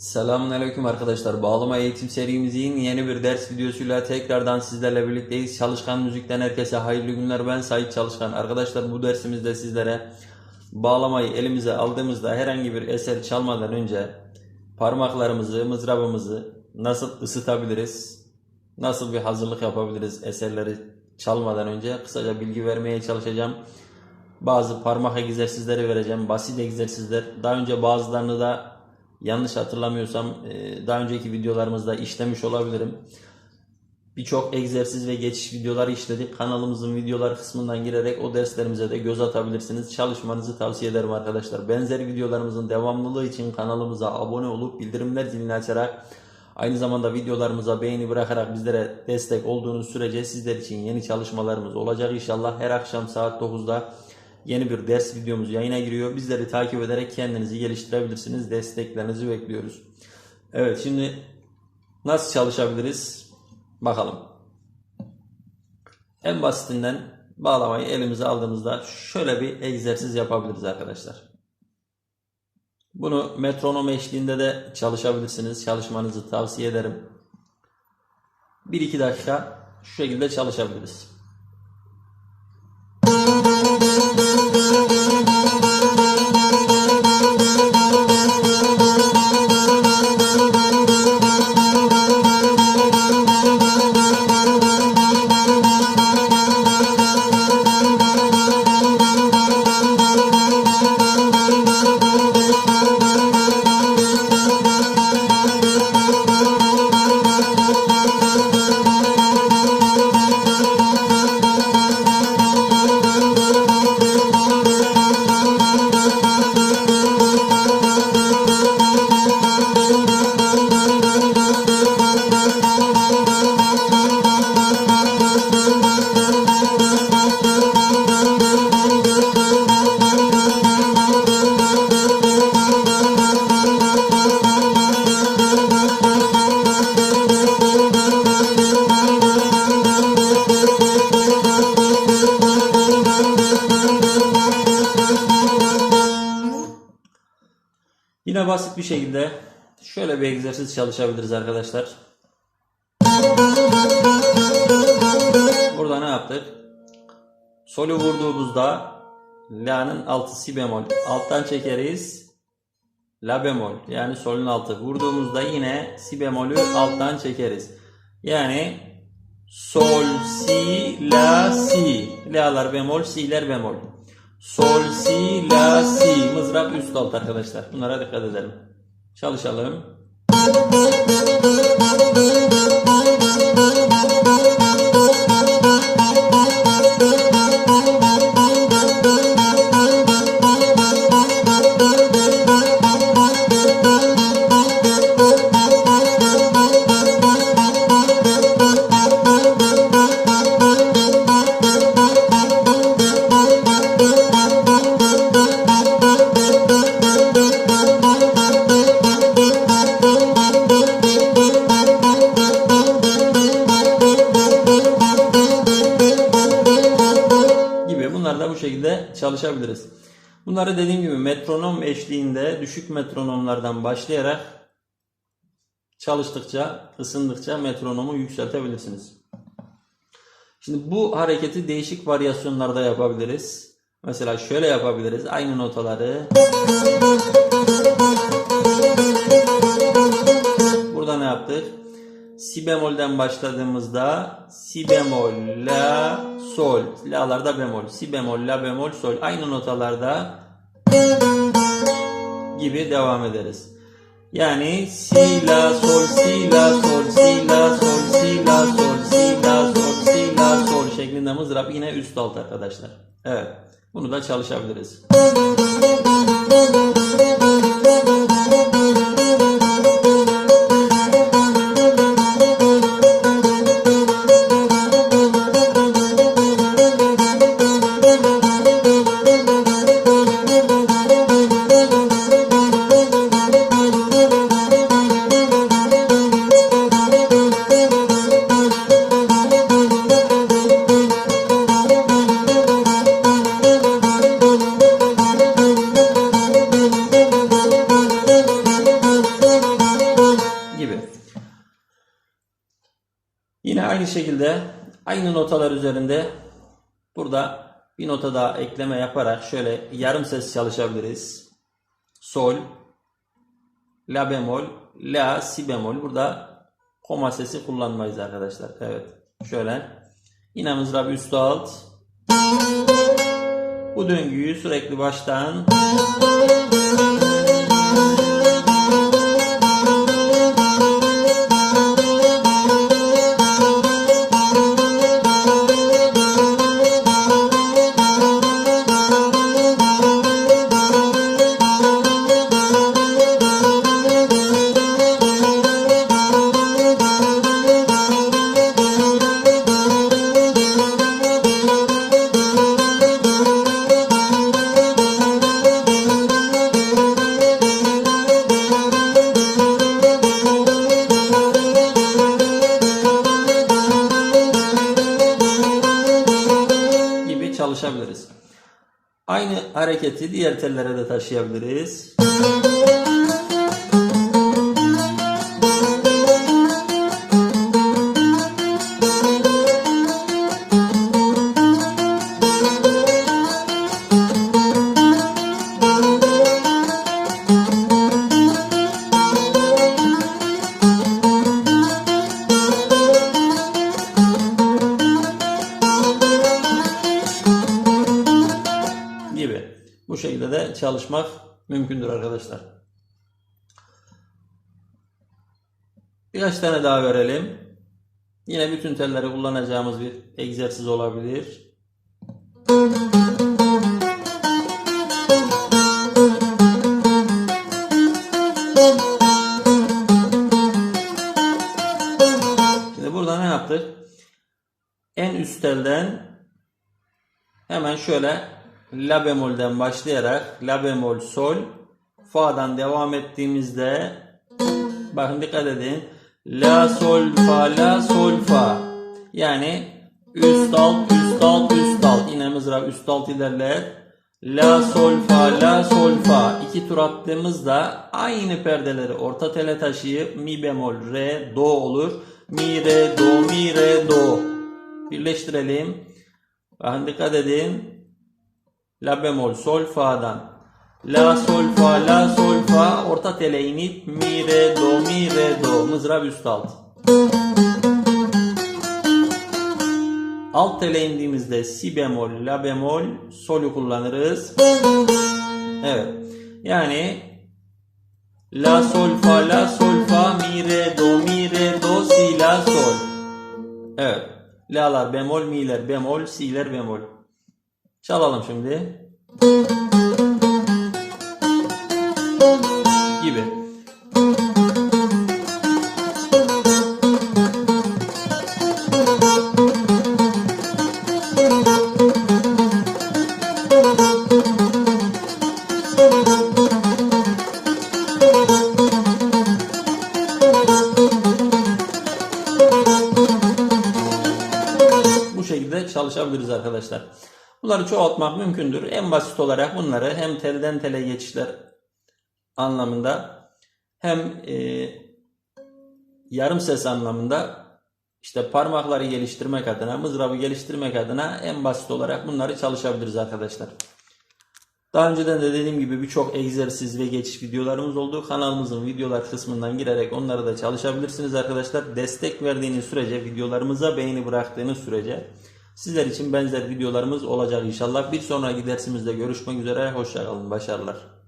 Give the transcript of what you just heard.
Selamünaleyküm arkadaşlar. Bağlama eğitim serimizin yeni bir ders videosuyla tekrardan sizlerle birlikteyiz. Çalışkan Müzik'ten herkese hayırlı günler. Ben Sait Çalışkan. Arkadaşlar bu dersimizde sizlere bağlamayı elimize aldığımızda herhangi bir eser çalmadan önce parmaklarımızı, mızrabımızı nasıl ısıtabiliriz? Nasıl bir hazırlık yapabiliriz eserleri çalmadan önce? Kısaca bilgi vermeye çalışacağım. Bazı parmak egzersizleri vereceğim. Basit egzersizler. Daha önce bazılarını da yanlış hatırlamıyorsam e, daha önceki videolarımızda işlemiş olabilirim. Birçok egzersiz ve geçiş videoları işledik. Kanalımızın videolar kısmından girerek o derslerimize de göz atabilirsiniz. Çalışmanızı tavsiye ederim arkadaşlar. Benzer videolarımızın devamlılığı için kanalımıza abone olup bildirimler zilini açarak aynı zamanda videolarımıza beğeni bırakarak bizlere destek olduğunuz sürece sizler için yeni çalışmalarımız olacak inşallah. Her akşam saat 9'da yeni bir ders videomuz yayına giriyor. Bizleri takip ederek kendinizi geliştirebilirsiniz. Desteklerinizi bekliyoruz. Evet şimdi nasıl çalışabiliriz? Bakalım. En basitinden bağlamayı elimize aldığımızda şöyle bir egzersiz yapabiliriz arkadaşlar. Bunu metronom eşliğinde de çalışabilirsiniz. Çalışmanızı tavsiye ederim. 1-2 dakika şu şekilde çalışabiliriz. Basit bir şekilde şöyle bir egzersiz çalışabiliriz arkadaşlar. Burada ne yaptık? Solü vurduğumuzda La'nın altı si bemol. Alttan çekeriz. La bemol. Yani solun altı. Vurduğumuzda yine si bemolü alttan çekeriz. Yani sol, si, la, si. La'lar bemol, si'ler bemol. Sol, si, la, si. Mızrap üst alt arkadaşlar. Bunlara dikkat edelim. Çalışalım. Çalışabiliriz. Bunları dediğim gibi metronom eşliğinde düşük metronomlardan başlayarak çalıştıkça, ısındıkça metronomu yükseltebilirsiniz. Şimdi bu hareketi değişik varyasyonlarda yapabiliriz. Mesela şöyle yapabiliriz. Aynı notaları Burada ne yaptık? Si bemolden başladığımızda si bemol, la, sol. La'lar da bemol. Si bemol, la bemol, sol. Aynı notalarda gibi devam ederiz. Yani si, la, sol, si, la, sol, si, la, sol, si, la, sol, si, la, sol, si, la, sol şeklinde mızrap yine üst alt arkadaşlar. Evet. Bunu da çalışabiliriz. Şekilde aynı notalar üzerinde burada bir nota daha ekleme yaparak şöyle yarım ses çalışabiliriz. Sol, La bemol, La, Si bemol. Burada koma sesi kullanmayız arkadaşlar. Evet. Şöyle. Yine mızrap üstü alt. Bu döngüyü sürekli baştan gibi çalışabiliriz. Aynı hareketi diğer tellere de taşıyabiliriz. Bu şekilde de çalışmak mümkündür arkadaşlar. Birkaç tane daha verelim. Yine bütün telleri kullanacağımız bir egzersiz olabilir. Şimdi burada ne yaptık? En üst telden Hemen şöyle la bemolden başlayarak la bemol sol fa'dan devam ettiğimizde bakın dikkat edin la sol fa la sol fa. Yani üst alt üst alt üst alt. Yine mızrap üst alt ilerler. La sol fa la sol fa. İki tur attığımızda aynı perdeleri orta tele taşıyıp mi bemol re do olur. Mi re do mi re do. Birleştirelim. Bakın dikkat edin. La bemol sol fa'dan. La sol fa la sol fa orta tele inip mi re do mi re do mızrap üst alt. Alt tele indiğimizde si bemol la bemol solü kullanırız. Evet. Yani la sol fa la sol fa mi re do mi re do si la sol. Evet. La'lar bemol, mi'ler bemol, si'ler bemol. Çalalım şimdi. Gibi. Bu şekilde çalışabiliriz arkadaşlar. Bunları çoğaltmak mümkündür. En basit olarak bunları hem telden tele geçişler anlamında hem e, yarım ses anlamında işte parmakları geliştirmek adına, mızrabı geliştirmek adına en basit olarak bunları çalışabiliriz arkadaşlar. Daha önceden de dediğim gibi birçok egzersiz ve geçiş videolarımız oldu. Kanalımızın videolar kısmından girerek onları da çalışabilirsiniz arkadaşlar. Destek verdiğiniz sürece, videolarımıza beğeni bıraktığınız sürece sizler için benzer videolarımız olacak inşallah. Bir sonraki dersimizde görüşmek üzere. Hoşçakalın. Başarılar.